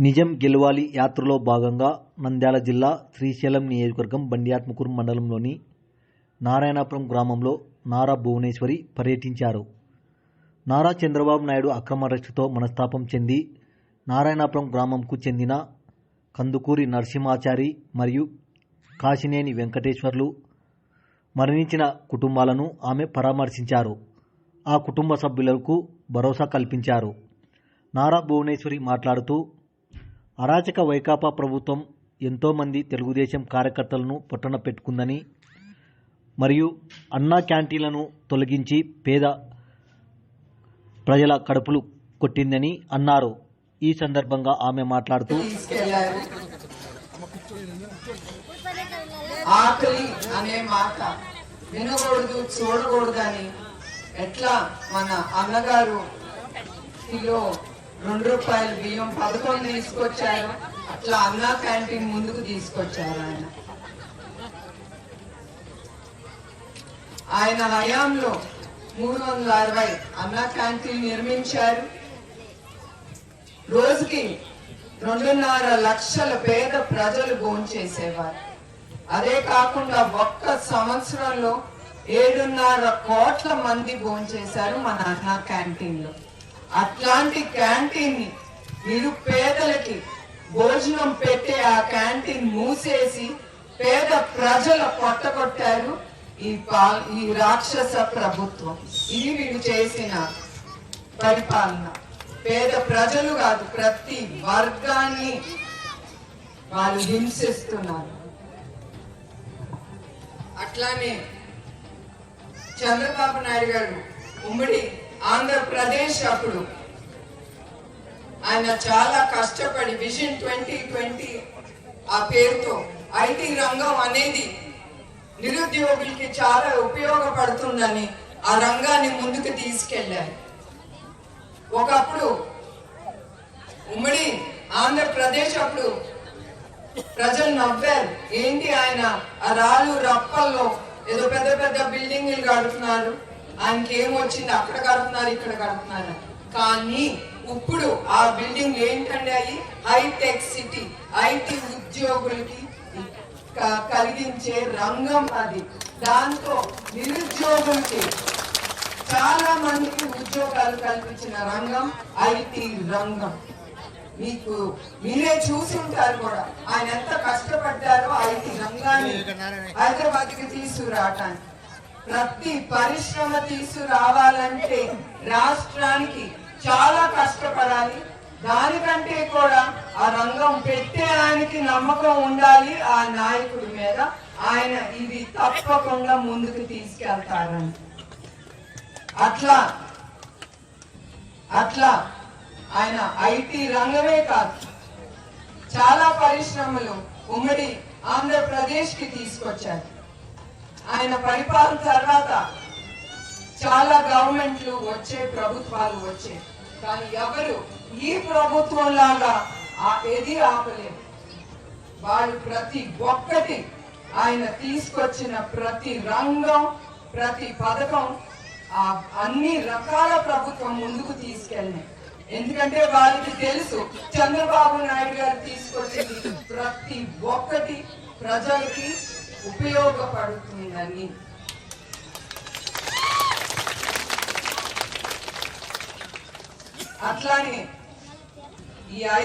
నిజం గెలవాలి యాత్రలో భాగంగా నంద్యాల జిల్లా శ్రీశైలం నియోజకవర్గం బండియాత్మకూరు మండలంలోని నారాయణపురం గ్రామంలో నారా భువనేశ్వరి పర్యటించారు. నారా చంద్రబాబు నాయుడు అక్రమ అరెస్టుతో మనస్తాపం చెంది నారాయణపురం గ్రామంకు చెందిన కందుకూరి నరసింహాచారి మరియు కాశినేని వెంకటేశ్వర్లు మరణించిన కుటుంబాలను ఆమె పరామర్శించారు. ఆ కుటుంబ సభ్యులకు భరోసా కల్పించారు. నారా భువనేశ్వరి మాట్లాడుతూ అరాచక వైకాపా ప్రభుత్వం ఎంతోమంది తెలుగుదేశం కార్యకర్తలను పొట్టన పెట్టుకుందని మరియు అన్నా క్యాంటీన్లను తొలగించి పేద ప్రజల కడుపులు కొట్టిందని అన్నారు. ఈ సందర్భంగా ఆమె మాట్లాడుతూ ఆకలి అనే మాట వినకూడదు చూడకూడదని ఎట్లా మన అన్నగారు కిలో రెండు రూపాయల బియ్యం పదకొండు తీసుకొచ్చారు. అట్లా అన్నా క్యాంటీన్ ముందుకు తీసుకొచ్చారు ఆయన. ఆయన హయాంలో మూడు వందల అరవై అన్నా క్యాంటీన్ నిర్మించారు. రోజుకి రెండున్నర లక్షల పేద ప్రజలు భోంచేసేవారు. అదే కాకుండా ఒక్క సంవత్సరంలో ఏడున్నర కోట్ల మంది భోంచేశారు మన అన్నా క్యాంటీన్లో అట్లాంటి క్యాంటీన్ని నిరుపేదలకి భోజనం పెట్టే ఆ క్యాంటీన్ మూసేసి పేద ప్రజల పొట్టగొట్టారు ఈ పా ఈ రాక్షస ప్రభుత్వం. ఇది వీళ్ళు చేసిన పరిపాలన. పేద ప్రజలు కాదు ప్రతి వర్గాన్ని వాళ్ళు హింసిస్తున్నారు. అట్లానే చంద్రబాబు నాయుడు గారు ఉమ్మడి ఆంధ్రప్రదేశ్ అప్పుడు. ఆయన చాలా కష్టపడి విజన్ ట్వంటీ ట్వంటీ ఆ పేరుతో ఐటీ రంగం అనేది నిరుద్యోగులకి చాలా ఉపయోగపడుతుందని ఆ రంగాన్ని ముందుకు తీసుకెళ్ళారు ఒకప్పుడు ఉమ్మడి ఆంధ్రప్రదేశ్ అప్పుడు ప్రజలు నవ్వారు. ఏంటి ఆయన? ఆ రాళ్ళు రప్పల్లో ఏదో పెద్ద పెద్ద బిల్డింగ్లు కడుతున్నారు. ఆయనకి ఏమొచ్చింది అక్కడ కడుతున్నారు ఇక్కడ కడుతున్నారు. కానీ ఇప్పుడు ఆ బిల్డింగ్ ఏంటండి అవి హైటెక్ సిటీ. ఐటీ ఉద్యోగులకి కలిగించే రంగం అది. దాంతో నిరుద్యోగులకి చాలా మందికి ఉద్యోగాలు కల్పించిన రంగం ఐటీ రంగం. మీకు మీరే చూసి ఉంటారు కూడా. ఆయన ఎంత కష్టపడ్డారో ఐటీ రంగాన్ని హైదరాబాద్కి తీసుకురావటానికి. ప్రతి పరిశ్రమ తీసుకురావాలంటే రాష్ట్రానికి చాలా కష్టపడాలి. దానికంటే కూడా ఆ రంగం పెట్టే ఆయనకి నమ్మకం ఉండాలి ఆ నాయకుడి మీద. ఆయన ఇది తప్పకుండా ముందుకు తీసుకెళ్తారని. అట్లా అట్లా ఆయన ఐటీ రంగమే కాదు. చాలా పరిశ్రమలు ఉమ్మడి ఆంధ్రప్రదేశ్కి తీసుకొచ్చారు. ఆయన పరిపాలన తర్వాత చాలా గవర్నమెంట్లు వచ్చే ప్రభుత్వాలు వచ్చే. కానీ ఎవరు ఈ ప్రభుత్వం లాగా ఆ- ఏది ఆపలేదు. వాళ్ళు ప్రతి ఒక్కటి ఆయన తీసుకొచ్చిన ప్రతి రంగం ప్రతి పథకం ఆ అన్ని రకాల ప్రభుత్వం ముందుకు తీసుకెళ్ళినాయి ఎందుకంటే వాళ్ళకి తెలుసు చంద్రబాబు నాయుడు గారు తీసుకొచ్చింది ప్రతి ఒక్కటి ప్రజలకి ఉపయోగపడుతుందని. అట్లానే ఈ ఐ